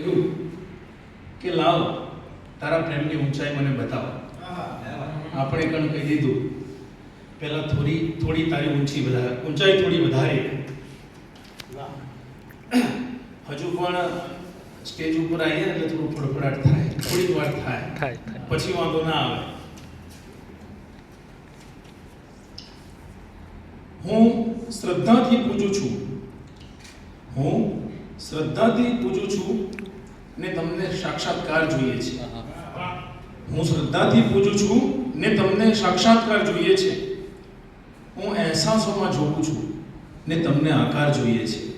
કહ્યું કે લાવ તારા પ્રેમની ઊંચાઈ મને બતાવ. આપણે કણ કહી દીધું પહેલા થોડી થોડી તારી ઊંચી વધારે ઊંચાઈ થોડી વધારે. હજુ પણ સ્ટેજ ઉપર આવીએ એટલે થોડું ફડફડાટ થાય થોડીક વાર થાય. પછી વાંધો ના આવે. હું શ્રદ્ધાથી પૂજું છું. હું શ્રદ્ધાથી પૂજું છું ને તમને સાક્ષાત્કાર જોઈએ છે. હું શ્રદ્ધાથી પૂજું છું ને તમને સાક્ષાત્કાર જોઈએ છે. હું અહેસાસોમાં જોઉં છું ને તમને આકાર જોઈએ છે.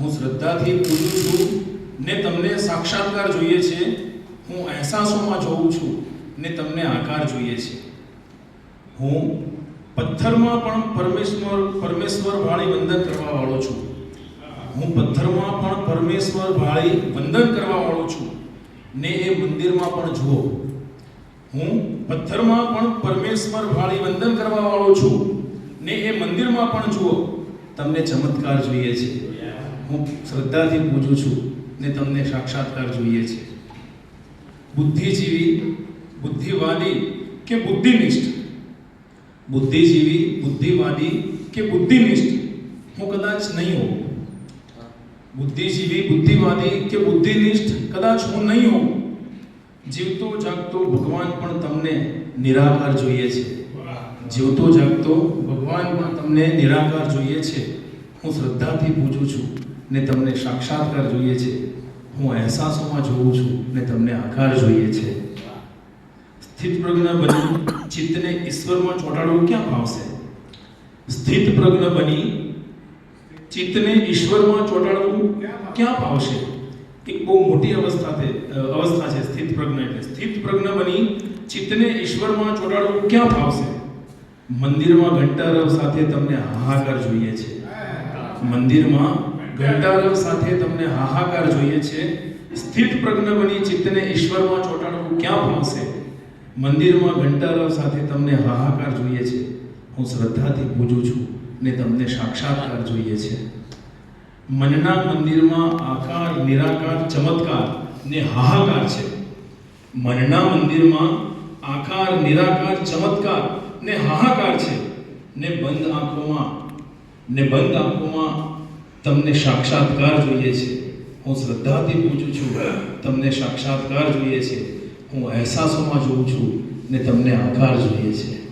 હું શ્રદ્ધાથી પૂજું છું ને તમને સાક્ષાત્કાર જોઈએ છે. હું અહેસાસોમાં જોઉં છું ને તમને આકાર જોઈએ છે. હું પથ્થરમાં પણ પરમેશ્વર પરમેશ્વર વાળી વંદન કરવા વાળો છું. હું પથ્થરમાં પણ પરમેશ્વર વાળી વંદન કરવા વાળો છું. ને એ મંદિરમાં પણ જુઓ. હું પથ્થરમાં પણ પરમેશ્વર વાળી વંદન કરવા વાળો છું. ને એ મંદિરમાં પણ જુઓ. તમને ચમત્કાર જોઈએ છે. હું શ્રદ્ધાથી પૂજું છું ને તમને સાક્ષાત્કાર જોઈએ છે. બુદ્ધિજીવી, બુદ્ધિવાદી કે બુદ્ધિનિષ્ઠ? બુદ્ધિજીવી, બુદ્ધિવાદી કે બુદ્ધિનિષ્ઠ? હું કદાચ નહીં હોઉં. બુદ્ધિજીવી, બુદ્ધિવાદી કે બુદ્ધિનિષ્ઠ કદાચ હું નહીં હોઉં, જીવતો જાગતો ભગવાન પણ તમને નિરાકાર જોઈએ છે. જીવતો જાગતો ભગવાન પણ તમને નિરાકાર જોઈએ છે. હું શ્રદ્ધાથી પૂજું છું ને તમને સાક્ષાત્કાર જોઈએ છે. હું અહેસાસોમાં જોઉં છું ને તમને આકાર જોઈએ છે. સ્થિત પ્રજ્ઞ બની, ચિત્તને ઈશ્વરમાં ચોટાડવું ક્યાં ફાવશે સ્થિત પ્રજ્ઞ બની ચિત્તને ઈશ્વરમાં ચોંટાડવું ક્યાં પાવશે એક બહુ મોટી અવસ્થા છે અવસ્થા છે, સ્થિત પ્રજ્ઞ એટલે. સ્થિત પ્રજ્ઞ બની ચિત્તને ઈશ્વરમાં ચોંટાડવું ક્યાં ફાવશે? મંદિરમાં ઘંટારવ સાથે તમને હાહાકાર જોઈએ છે. મંદિરમાં ઘંટારવ સાથે તમને હાહાકાર જોઈએ છે. સ્થિત પ્રજ્ઞ બની ચિત્તને ઈશ્વરમાં ચોંટાડવું ક્યાં ફાવશે? મંદિરમાં ઘંટારવ સાથે તમને હાહાકાર જોઈએ છે. હું શ્રદ્ધાથી પૂજું છું ને તમને સાક્ષાત્કાર જોઈએ છે. મનના મંદિરમાં આકાર, નિરાકાર, ચમત્કાર ને હાહાકાર છે. મનના મંદિરમાં આકાર, નિરાકાર, ચમત્કાર ને હાહાકાર છે. ને બંધ આંખોમાં, ને બંધ આંખોમાં તમને સાક્ષાત્કાર જોઈએ છે. હું શ્રદ્ધાથી પૂછું છું, તમને સાક્ષાત્કાર જોઈએ છે. હું અહેસાસોમાં જોઉં છું ને તમને આકાર જોઈએ છે.